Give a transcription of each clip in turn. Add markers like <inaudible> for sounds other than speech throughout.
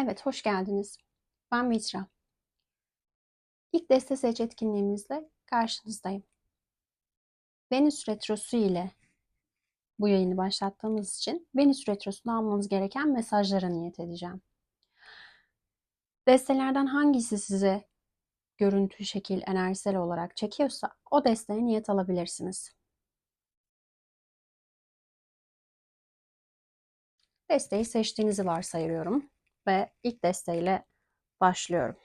Evet, hoş geldiniz. Ben Mitra. İlk deste seç etkinliğimizle karşınızdayım. Venüs Retrosu ile bu yayını başlattığımız için Venüs Retrosu'nda almanız gereken mesajlara niyet edeceğim. Destelerden hangisi size görüntü, şekil, enerjisel olarak çekiyorsa o desteğe niyet alabilirsiniz. Desteği seçtiğinizi varsayıyorum ve ilk desteğiyle başlıyorum.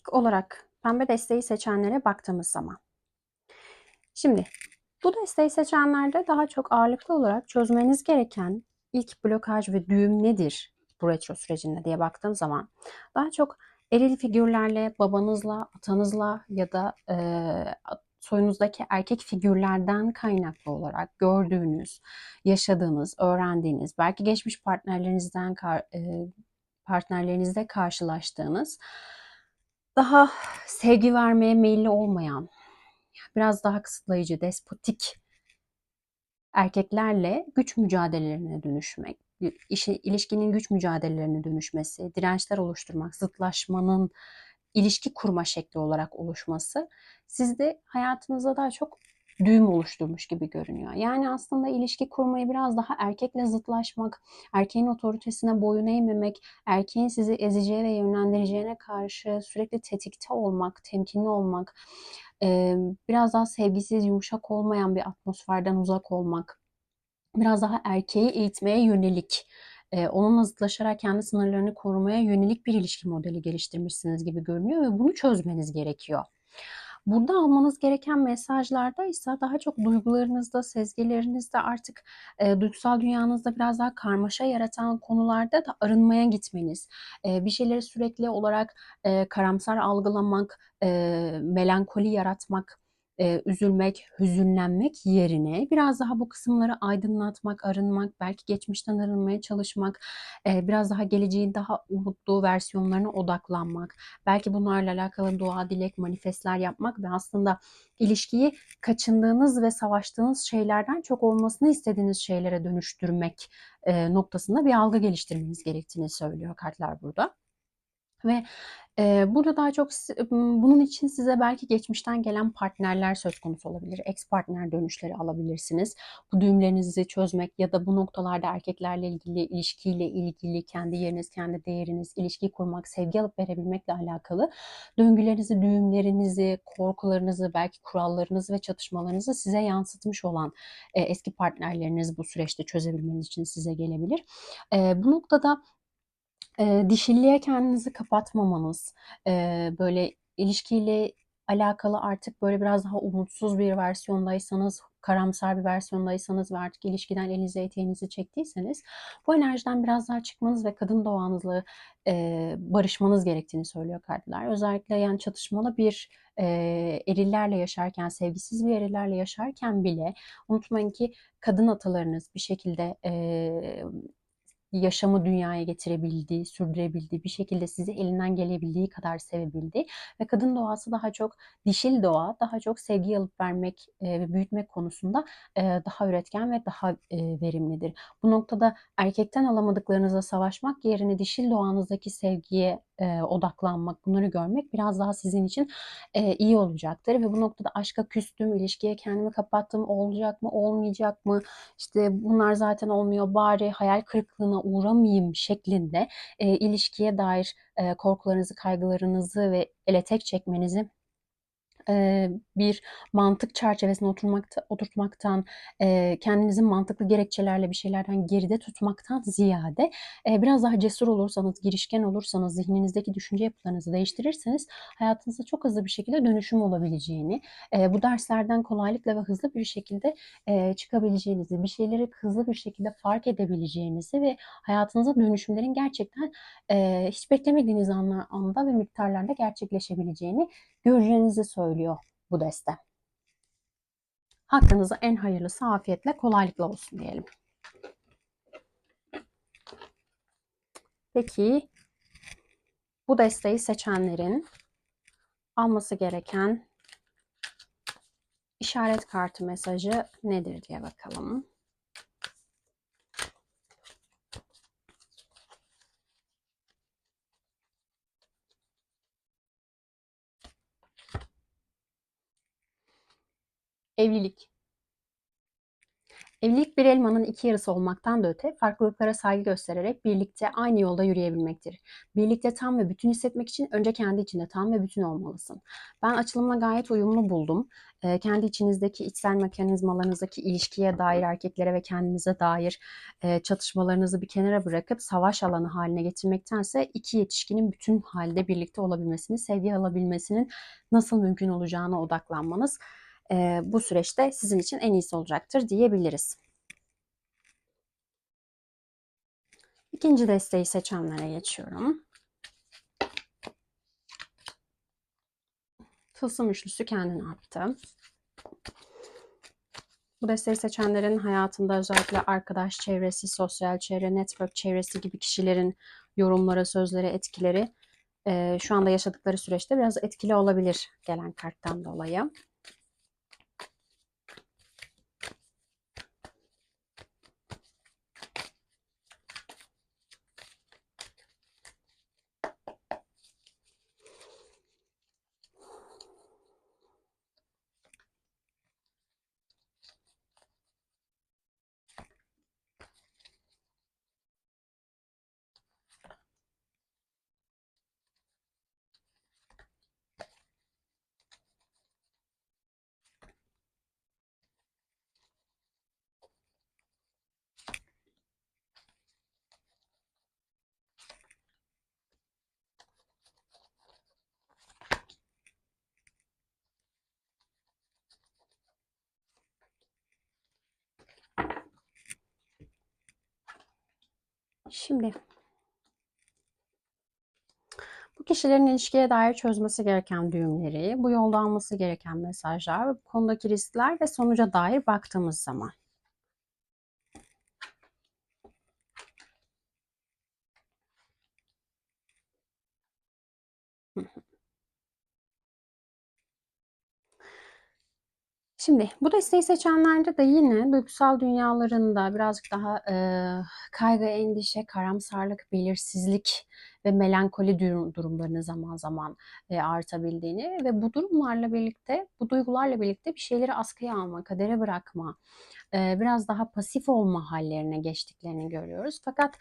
İlk olarak pembe desteği seçenlere baktığımız zaman. Şimdi bu desteği seçenlerde daha çok ağırlıklı olarak çözmeniz gereken ilk blokaj ve düğüm nedir bu retro sürecinde diye baktığım zaman daha çok eril figürlerle, babanızla, atanızla ya da e, soyunuzdaki erkek figürlerden kaynaklı olarak gördüğünüz, yaşadığınız, öğrendiğiniz, belki geçmiş partnerlerinizden e, partnerlerinizde karşılaştığınız daha sevgi vermeye meyilli olmayan, biraz daha kısıtlayıcı, despotik erkeklerle güç mücadelelerine dönüşmek, işi, ilişkinin güç mücadelelerine dönüşmesi, dirençler oluşturmak, zıtlaşmanın ilişki kurma şekli olarak oluşması sizde hayatınızda daha çok düğüm oluşturmuş gibi görünüyor. Yani aslında ilişki kurmayı biraz daha erkekle zıtlaşmak, erkeğin otoritesine boyun eğmemek, erkeğin sizi ezeceği ve yönlendireceğine karşı sürekli tetikte olmak, temkinli olmak, biraz daha sevgisiz, yumuşak olmayan bir atmosferden uzak olmak, biraz daha erkeği eğitmeye yönelik onunla zıtlaşarak kendi sınırlarını korumaya yönelik bir ilişki modeli geliştirmişsiniz gibi görünüyor ve bunu çözmeniz gerekiyor. Burada almanız gereken mesajlarda ise daha çok duygularınızda, sezgilerinizde artık e, duygusal dünyanızda biraz daha karmaşa yaratan konularda da arınmaya gitmeniz, e, bir şeyleri sürekli olarak e, karamsar algılamak, e, melankoli yaratmak, e, üzülmek, hüzünlenmek yerine biraz daha bu kısımları aydınlatmak, arınmak, belki geçmişten arınmaya çalışmak, e, biraz daha geleceğin daha umutlu versiyonlarına odaklanmak, belki bunlarla alakalı dua, dilek, manifestler yapmak ve aslında ilişkiyi kaçındığınız ve savaştığınız şeylerden çok olmasını istediğiniz şeylere dönüştürmek e, noktasında bir algı geliştirmeniz gerektiğini söylüyor kartlar burada. Ve Eee, burada daha çok bunun için size belki geçmişten gelen partnerler söz konusu olabilir. Ex partner dönüşleri alabilirsiniz. Bu düğümlerinizi çözmek ya da bu noktalarda erkeklerle ilgili, ilişkiyle ilgili kendi yeriniz, kendi değeriniz, ilişki kurmak, sevgi alıp verebilmekle alakalı döngülerinizi, düğümlerinizi, korkularınızı, belki kurallarınızı ve çatışmalarınızı size yansıtmış olan eee, eski partnerleriniz bu süreçte çözebilmeniz için size gelebilir. Eee, bu noktada Eee, dişilliğe kendinizi kapatmamanız, eee, böyle ilişkiyle alakalı artık böyle biraz daha umutsuz bir versiyondaysanız, karamsar bir versiyondaysanız ve artık ilişkiden elinizi eteğinizi çektiyseniz bu enerjiden biraz daha çıkmanız ve kadın doğanızla eee, barışmanız gerektiğini söylüyor kartlar. Özellikle yani çatışmalı bir eee, erillerle yaşarken, sevgisiz bir erillerle yaşarken bile unutmayın ki kadın atalarınız bir şekilde eee yaşamı dünyaya getirebildiği, sürdürebildiği, bir şekilde sizi elinden gelebildiği kadar sevebildiği ve kadın doğası daha çok dişil doğa, daha çok sevgi alıp vermek e, ve büyütmek konusunda e, daha üretken ve daha e, verimlidir. Bu noktada erkekten alamadıklarınıza savaşmak yerine dişil doğanızdaki sevgiye e, odaklanmak, bunları görmek biraz daha sizin için e, iyi olacaktır. Ve bu noktada aşka küstüm, ilişkiye kendimi kapattım, olacak mı, olmayacak mı, işte bunlar zaten olmuyor, bari hayal kırıklığına uğramayayım şeklinde e, ilişkiye dair e, korkularınızı, kaygılarınızı ve ele tek çekmenizi bir mantık çerçevesine oturmakta, oturtmaktan, kendinizi mantıklı gerekçelerle bir şeylerden geride tutmaktan ziyade biraz daha cesur olursanız, girişken olursanız, zihninizdeki düşünce yapılarınızı değiştirirseniz hayatınızda çok hızlı bir şekilde dönüşüm olabileceğini, bu derslerden kolaylıkla ve hızlı bir şekilde çıkabileceğinizi, bir şeyleri hızlı bir şekilde fark edebileceğinizi ve hayatınıza dönüşümlerin gerçekten hiç beklemediğiniz anda ve miktarlarda gerçekleşebileceğini göreceğinizi söylüyor bu deste. Hakkınıza en hayırlısı afiyetle, kolaylıkla olsun diyelim. Peki bu desteği seçenlerin alması gereken işaret kartı mesajı nedir diye bakalım. Evlilik. Evlilik bir elmanın iki yarısı olmaktan da öte farklılıklara saygı göstererek birlikte aynı yolda yürüyebilmektir. Birlikte tam ve bütün hissetmek için önce kendi içinde tam ve bütün olmalısın. Ben açılımla gayet uyumlu buldum. Ee, kendi içinizdeki içsel mekanizmalarınızdaki ilişkiye dair erkeklere ve kendinize dair e, çatışmalarınızı bir kenara bırakıp savaş alanı haline getirmektense iki yetişkinin bütün halde birlikte olabilmesini, sevgi alabilmesinin nasıl mümkün olacağına odaklanmanız e, bu süreçte sizin için en iyisi olacaktır diyebiliriz. İkinci desteği seçenlere geçiyorum. Tılsım üçlüsü kendini yaptı. Bu desteği seçenlerin hayatında özellikle arkadaş çevresi, sosyal çevre, network çevresi gibi kişilerin yorumları, sözleri, etkileri e, şu anda yaşadıkları süreçte biraz etkili olabilir gelen karttan dolayı. Şimdi bu kişilerin ilişkiye dair çözmesi gereken düğümleri, bu yolda alması gereken mesajlar ve bu konudaki riskler ve sonuca dair baktığımız zaman Şimdi bu desteği seçenlerde de yine duygusal dünyalarında birazcık daha e, kaygı, endişe, karamsarlık, belirsizlik ve melankoli durum, durumlarını zaman zaman e, artabildiğini ve bu durumlarla birlikte, bu duygularla birlikte bir şeyleri askıya alma, kadere bırakma, biraz daha pasif olma hallerine geçtiklerini görüyoruz. Fakat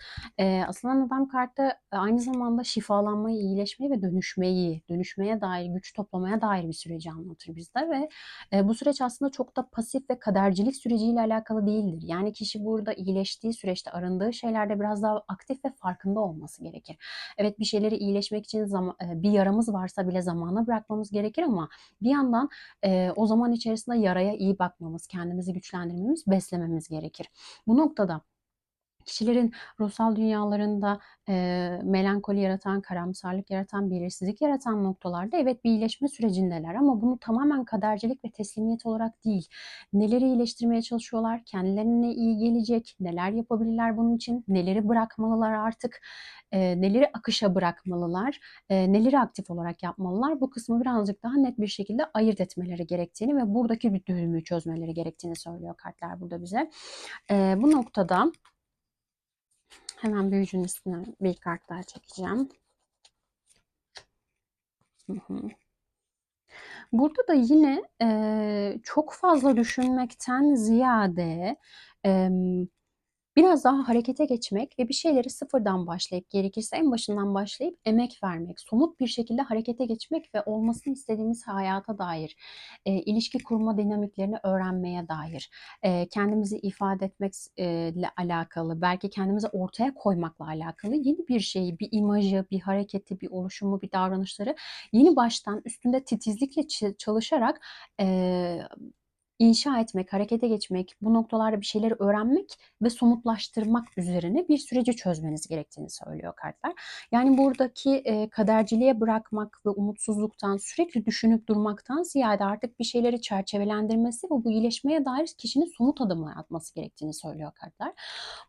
Aslan Adam kartı aynı zamanda şifalanmayı, iyileşmeyi ve dönüşmeyi, dönüşmeye dair, güç toplamaya dair bir süreci anlatır bizde ve bu süreç aslında çok da pasif ve kadercilik süreciyle alakalı değildir. Yani kişi burada iyileştiği süreçte arındığı şeylerde biraz daha aktif ve farkında olması gerekir. Evet bir şeyleri iyileşmek için bir yaramız varsa bile zamana bırakmamız gerekir ama bir yandan o zaman içerisinde yaraya iyi bakmamız, kendimizi güçlendirmemiz, beslememiz gerekir. Bu noktada kişilerin ruhsal dünyalarında e, melankoli yaratan, karamsarlık yaratan, belirsizlik yaratan noktalarda evet bir iyileşme sürecindeler ama bunu tamamen kadercilik ve teslimiyet olarak değil. Neleri iyileştirmeye çalışıyorlar, kendilerine iyi gelecek, neler yapabilirler bunun için, neleri bırakmalılar artık, e, neleri akışa bırakmalılar, e, neleri aktif olarak yapmalılar. Bu kısmı birazcık daha net bir şekilde ayırt etmeleri gerektiğini ve buradaki bir düğümü çözmeleri gerektiğini söylüyor kartlar burada bize. E, bu noktada hemen büyücünün üstüne bir kart daha çekeceğim. Burada da yine e, çok fazla düşünmekten ziyade e, Biraz daha harekete geçmek ve bir şeyleri sıfırdan başlayıp gerekirse en başından başlayıp emek vermek, somut bir şekilde harekete geçmek ve olmasını istediğimiz hayata dair, e, ilişki kurma dinamiklerini öğrenmeye dair, e, kendimizi ifade etmekle alakalı, belki kendimizi ortaya koymakla alakalı yeni bir şeyi, bir imajı, bir hareketi, bir oluşumu, bir davranışları yeni baştan üstünde titizlikle çalışarak e, inşa etmek, harekete geçmek, bu noktalarda bir şeyleri öğrenmek ve somutlaştırmak üzerine bir süreci çözmeniz gerektiğini söylüyor kartlar. Yani buradaki e, kaderciliğe bırakmak ve umutsuzluktan sürekli düşünüp durmaktan ziyade artık bir şeyleri çerçevelendirmesi ve bu iyileşmeye dair kişinin somut adımlar atması gerektiğini söylüyor kartlar.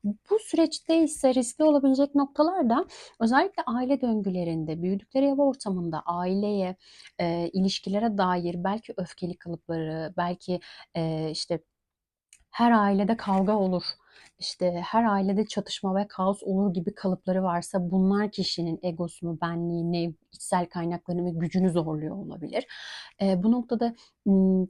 Bu süreçte ise riskli olabilecek noktalar da özellikle aile döngülerinde, büyüdükleri ev ortamında aileye, e, ilişkilere dair belki öfkeli kalıpları, belki e, işte her ailede kavga olur, işte her ailede çatışma ve kaos olur gibi kalıpları varsa bunlar kişinin egosunu, benliğini, içsel kaynaklarını ve gücünü zorluyor olabilir. E, bu noktada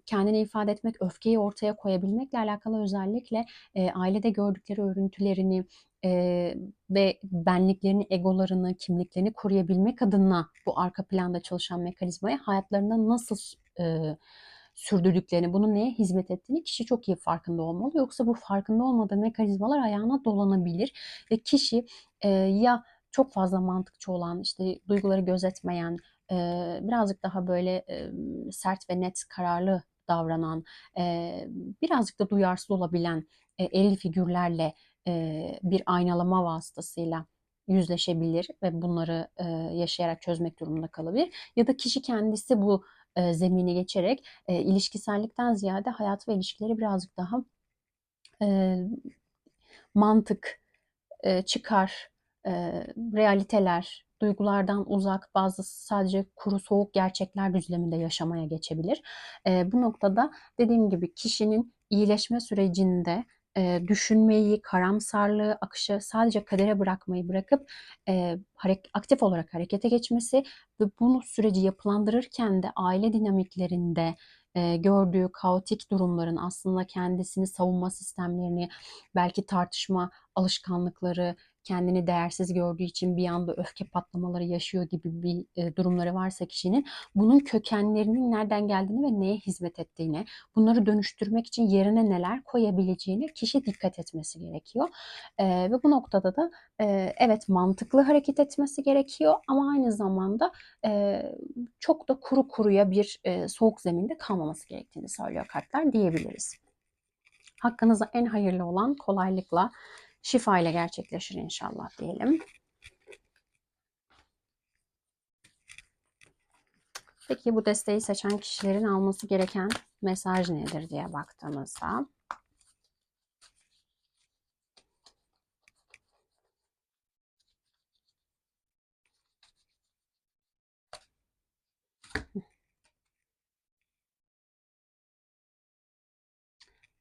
kendini ifade etmek, öfkeyi ortaya koyabilmekle alakalı özellikle e, ailede gördükleri örüntülerini, e, ve benliklerini, egolarını, kimliklerini koruyabilmek adına bu arka planda çalışan mekanizmayı hayatlarında nasıl e, sürdürdüklerini, bunun neye hizmet ettiğini kişi çok iyi farkında olmalı. Yoksa bu farkında olmadığı mekanizmalar ayağına dolanabilir ve kişi e, ya çok fazla mantıkçı olan, işte duyguları gözetmeyen, e, birazcık daha böyle e, sert ve net kararlı davranan, e, birazcık da duyarsız olabilen e, eril figürlerle e, bir aynalama vasıtasıyla yüzleşebilir ve bunları e, yaşayarak çözmek durumunda kalabilir. Ya da kişi kendisi bu e, zemini geçerek e, ilişkisellikten ziyade hayat ve ilişkileri birazcık daha e, mantık, e, çıkar, e, realiteler, duygulardan uzak, bazı sadece kuru soğuk gerçekler düzleminde yaşamaya geçebilir. E, bu noktada dediğim gibi kişinin iyileşme sürecinde e, düşünmeyi, karamsarlığı, akışı sadece kadere bırakmayı bırakıp e, aktif olarak harekete geçmesi ve bunu süreci yapılandırırken de aile dinamiklerinde e, gördüğü kaotik durumların aslında kendisini savunma sistemlerini, belki tartışma alışkanlıkları, kendini değersiz gördüğü için bir anda öfke patlamaları yaşıyor gibi bir e, durumları varsa kişinin bunun kökenlerinin nereden geldiğini ve neye hizmet ettiğini, bunları dönüştürmek için yerine neler koyabileceğini kişi dikkat etmesi gerekiyor. E, ve bu noktada da e, evet mantıklı hareket etmesi gerekiyor ama aynı zamanda e, çok da kuru kuruya bir e, soğuk zeminde kalmaması gerektiğini söylüyor kartlar diyebiliriz. Hakkınıza en hayırlı olan kolaylıkla şifa ile gerçekleşir inşallah diyelim. Peki bu desteği seçen kişilerin alması gereken mesaj nedir diye baktığımızda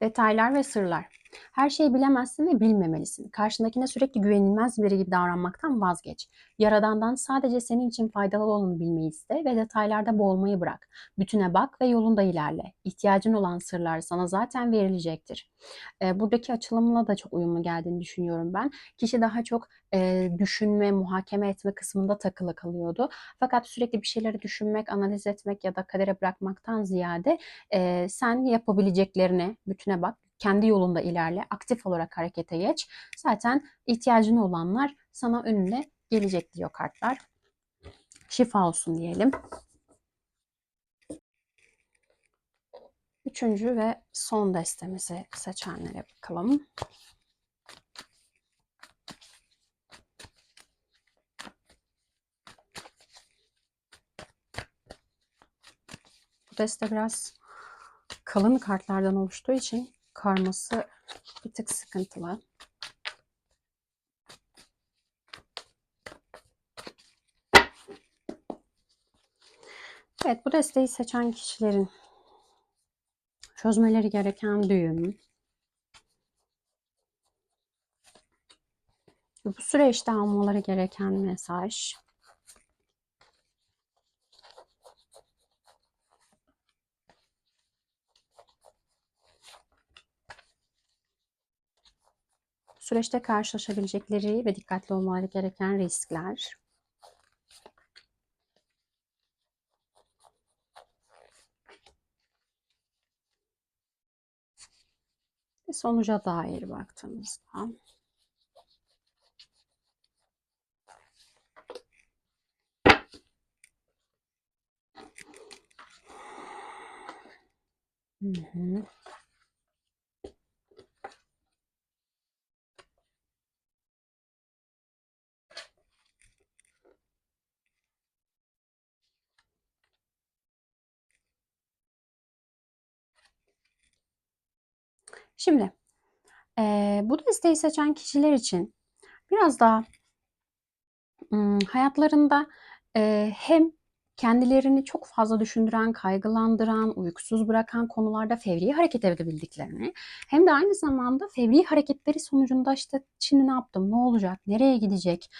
Detaylar ve sırlar. Her şeyi bilemezsin ve bilmemelisin. Karşındakine sürekli güvenilmez biri gibi davranmaktan vazgeç. Yaradandan sadece senin için faydalı olanı bilmeyi iste ve detaylarda boğulmayı bırak. Bütüne bak ve yolunda ilerle. İhtiyacın olan sırlar sana zaten verilecektir. E, buradaki açılımla da çok uyumlu geldiğini düşünüyorum ben. Kişi daha çok e, düşünme, muhakeme etme kısmında takılı kalıyordu. Fakat sürekli bir şeyleri düşünmek, analiz etmek ya da kadere bırakmaktan ziyade e, sen yapabileceklerine bütüne bak kendi yolunda ilerle, aktif olarak harekete geç. Zaten ihtiyacın olanlar sana önüne gelecek diyor kartlar. Şifa olsun diyelim. Üçüncü ve son destemizi seçenlere bakalım. Bu deste biraz kalın kartlardan oluştuğu için karması bir tık sıkıntılı. Evet bu desteği seçen kişilerin çözmeleri gereken düğüm. Bu süreçte almaları gereken mesaj. Süreçte karşılaşabilecekleri ve dikkatli olmaları gereken riskler. Ve sonuca dair baktığımızda Hı hı. Şimdi e, bu desteği seçen kişiler için biraz daha hayatlarında e, hem kendilerini çok fazla düşündüren, kaygılandıran, uykusuz bırakan konularda fevri hareket edebildiklerini hem de aynı zamanda fevri hareketleri sonucunda işte şimdi ne yaptım, ne olacak, nereye gidecek,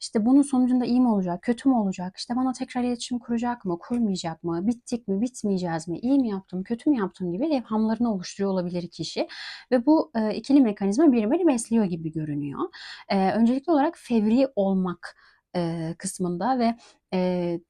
işte bunun sonucunda iyi mi olacak, kötü mü olacak, işte bana tekrar iletişim kuracak mı, kurmayacak mı, bittik mi, bitmeyeceğiz mi, iyi mi yaptım, kötü mü yaptım? gibi evhamlarını oluşturuyor olabilir kişi. Ve bu e, ikili mekanizma birbirini besliyor gibi görünüyor. E, öncelikli olarak fevri olmak e, kısmında ve e,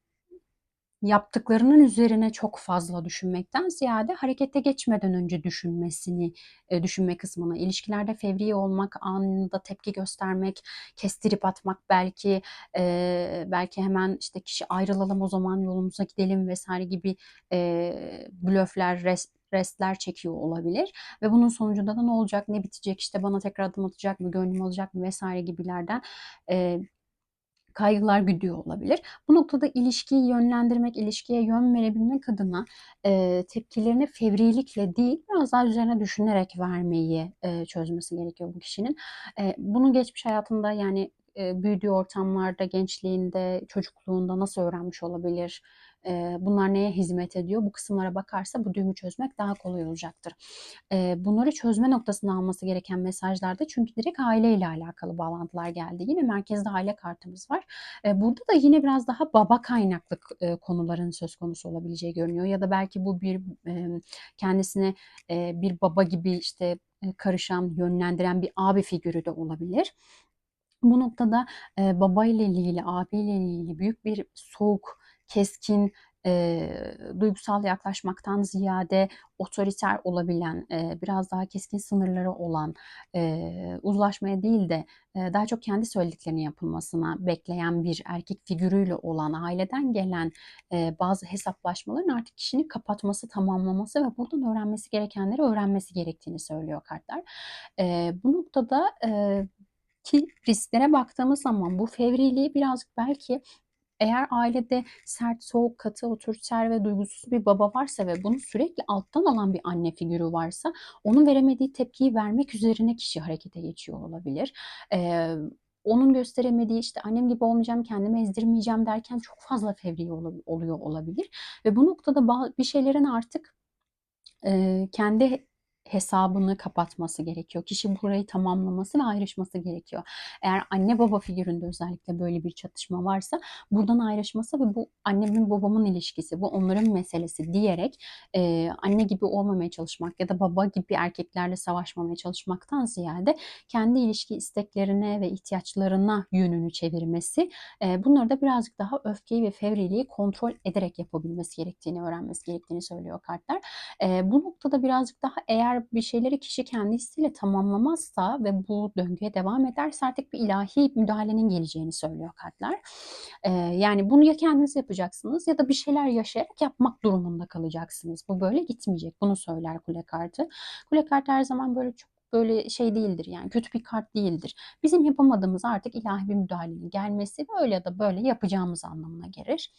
yaptıklarının üzerine çok fazla düşünmekten ziyade harekete geçmeden önce düşünmesini, e, düşünme kısmına, ilişkilerde fevri olmak, anında tepki göstermek, kestirip atmak belki e, belki hemen işte kişi ayrılalım o zaman yolumuza gidelim vesaire gibi e, blöfler, res, restler çekiyor olabilir. Ve bunun sonucunda da ne olacak, ne bitecek, işte bana tekrar adım atacak mı, gönlüm alacak mı vesaire gibilerden e, kaygılar güdüyor olabilir. Bu noktada ilişkiyi yönlendirmek, ilişkiye yön verebilmek adına e, tepkilerini fevrilikle değil biraz daha üzerine düşünerek vermeyi e, çözmesi gerekiyor bu kişinin. E, bunu geçmiş hayatında yani e, büyüdüğü ortamlarda, gençliğinde, çocukluğunda nasıl öğrenmiş olabilir? Bunlar neye hizmet ediyor? Bu kısımlara bakarsa bu düğümü çözmek daha kolay olacaktır. bunları çözme noktasında alması gereken mesajlarda çünkü direkt aileyle alakalı bağlantılar geldi. Yine merkezde aile kartımız var. burada da yine biraz daha baba kaynaklı konuların söz konusu olabileceği görünüyor. Ya da belki bu bir kendisine bir baba gibi işte karışan, yönlendiren bir abi figürü de olabilir. Bu noktada e, baba ile ilgili, abi ile ilgili büyük bir soğuk, keskin, e, duygusal yaklaşmaktan ziyade otoriter olabilen, e, biraz daha keskin sınırları olan, e, uzlaşmaya değil de e, daha çok kendi söylediklerinin yapılmasına bekleyen bir erkek figürüyle olan, aileden gelen e, bazı hesaplaşmaların artık kişinin kapatması, tamamlaması ve buradan öğrenmesi gerekenleri öğrenmesi gerektiğini söylüyor kartlar. E, bu noktada e, ki risklere baktığımız zaman bu fevriliği birazcık belki eğer ailede sert, soğuk, katı, otoriter ve duygusuz bir baba varsa ve bunu sürekli alttan alan bir anne figürü varsa onun veremediği tepkiyi vermek üzerine kişi harekete geçiyor olabilir. Ee, onun gösteremediği işte annem gibi olmayacağım, kendimi ezdirmeyeceğim derken çok fazla fevri oluyor olabilir. Ve bu noktada bir şeylerin artık e, kendi hesabını kapatması gerekiyor. Kişi burayı tamamlaması ve ayrışması gerekiyor. Eğer anne baba figüründe özellikle böyle bir çatışma varsa buradan ayrışması ve bu annemin babamın ilişkisi, bu onların meselesi diyerek e, anne gibi olmamaya çalışmak ya da baba gibi erkeklerle savaşmamaya çalışmaktan ziyade kendi ilişki isteklerine ve ihtiyaçlarına yönünü çevirmesi e, bunları da birazcık daha öfkeyi ve fevriliği kontrol ederek yapabilmesi gerektiğini öğrenmesi gerektiğini söylüyor kartlar. E, bu noktada birazcık daha eğer eğer bir şeyleri kişi kendisiyle tamamlamazsa ve bu döngüye devam ederse artık bir ilahi müdahalenin geleceğini söylüyor kartlar. Ee, yani bunu ya kendiniz yapacaksınız ya da bir şeyler yaşayarak yapmak durumunda kalacaksınız. Bu böyle gitmeyecek. Bunu söyler kule kartı. Kule kartı her zaman böyle çok böyle şey değildir yani kötü bir kart değildir. Bizim yapamadığımız artık ilahi bir müdahalenin gelmesi böyle ya da böyle yapacağımız anlamına gelir.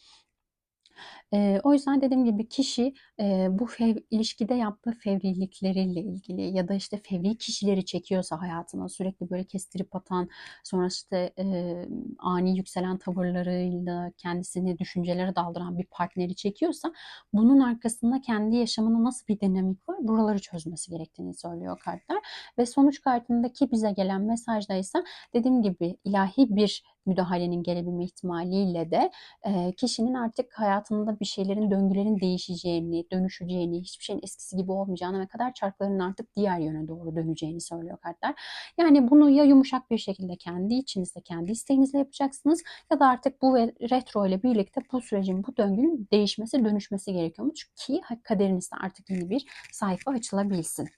Eee, o yüzden dediğim gibi kişi, eee, bu fev ilişkide yaptığı fevrilikleriyle ilgili ya da, işte, fevri kişileri çekiyorsa hayatına sürekli böyle kestirip atan, sonra, işte, eee, ani yükselen tavırlarıyla kendisini düşüncelere daldıran bir partneri çekiyorsa bunun arkasında kendi yaşamında nasıl bir dinamik var, buraları çözmesi gerektiğini söylüyor kartlar ve sonuç kartındaki bize gelen mesajda ise dediğim gibi ilahi bir müdahalenin gelebilme ihtimaliyle de, eee, kişinin artık hayatında bir şeylerin, döngülerin değişeceğini, dönüşeceğini, hiçbir şeyin eskisi gibi olmayacağını ve kader çarklarının artık diğer yöne doğru döneceğini söylüyor kartlar. Yani bunu ya yumuşak bir şekilde kendi içinizde, kendi isteğinizle yapacaksınız ya da artık bu retro ile birlikte bu sürecin, bu döngünün değişmesi, dönüşmesi gerekiyormuş ki kaderinizde artık yeni bir sayfa açılabilsin.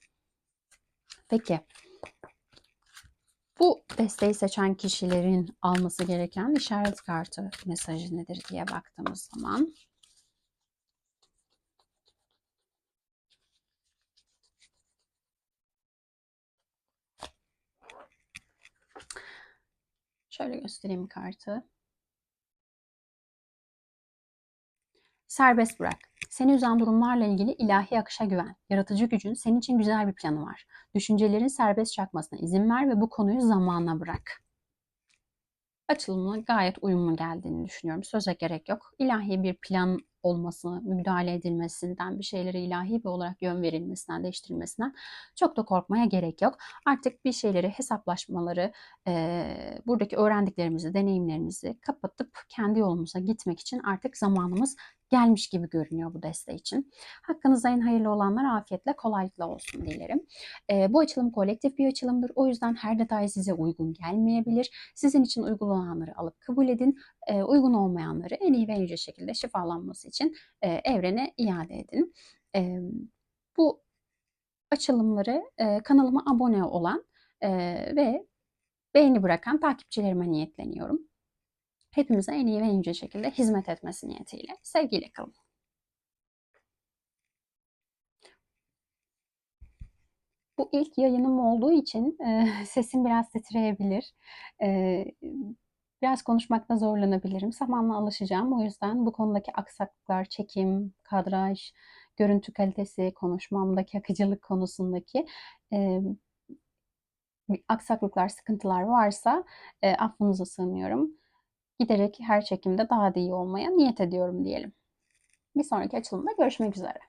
Peki. Bu desteği seçen kişilerin alması gereken işaret kartı mesajı nedir diye baktığımız zaman Şöyle göstereyim kartı. Serbest bırak. Seni üzen durumlarla ilgili ilahi akışa güven. Yaratıcı gücün senin için güzel bir planı var. Düşüncelerin serbest çakmasına izin ver ve bu konuyu zamanla bırak. Açılımına gayet uyumlu geldiğini düşünüyorum. Söze gerek yok. İlahi bir plan olması, müdahale edilmesinden, bir şeylere ilahi bir olarak yön verilmesinden, değiştirilmesinden çok da korkmaya gerek yok. Artık bir şeyleri hesaplaşmaları, e, buradaki öğrendiklerimizi, deneyimlerimizi kapatıp kendi yolumuza gitmek için artık zamanımız gelmiş gibi görünüyor bu desteği için. Hakkınızda en hayırlı olanlar afiyetle, kolaylıkla olsun dilerim. E, bu açılım kolektif bir açılımdır. O yüzden her detay size uygun gelmeyebilir. Sizin için uygun olanları alıp kabul edin. E, uygun olmayanları en iyi ve en yüce şekilde şifalanması için e, evrene iade edin. E, bu açılımları e, kanalıma abone olan e, ve beğeni bırakan takipçilerime niyetleniyorum. Hepimize en iyi ve en yüce şekilde hizmet etmesi niyetiyle. Sevgiyle kalın. Bu ilk yayınım olduğu için e, <laughs> sesim biraz titreyebilir. E, biraz konuşmakta zorlanabilirim. Zamanla alışacağım. O yüzden bu konudaki aksaklıklar, çekim, kadraj, görüntü kalitesi, konuşmamdaki akıcılık konusundaki e, aksaklıklar, sıkıntılar varsa e, affınıza sığınıyorum. Giderek her çekimde daha da iyi olmaya niyet ediyorum diyelim. Bir sonraki açılımda görüşmek üzere.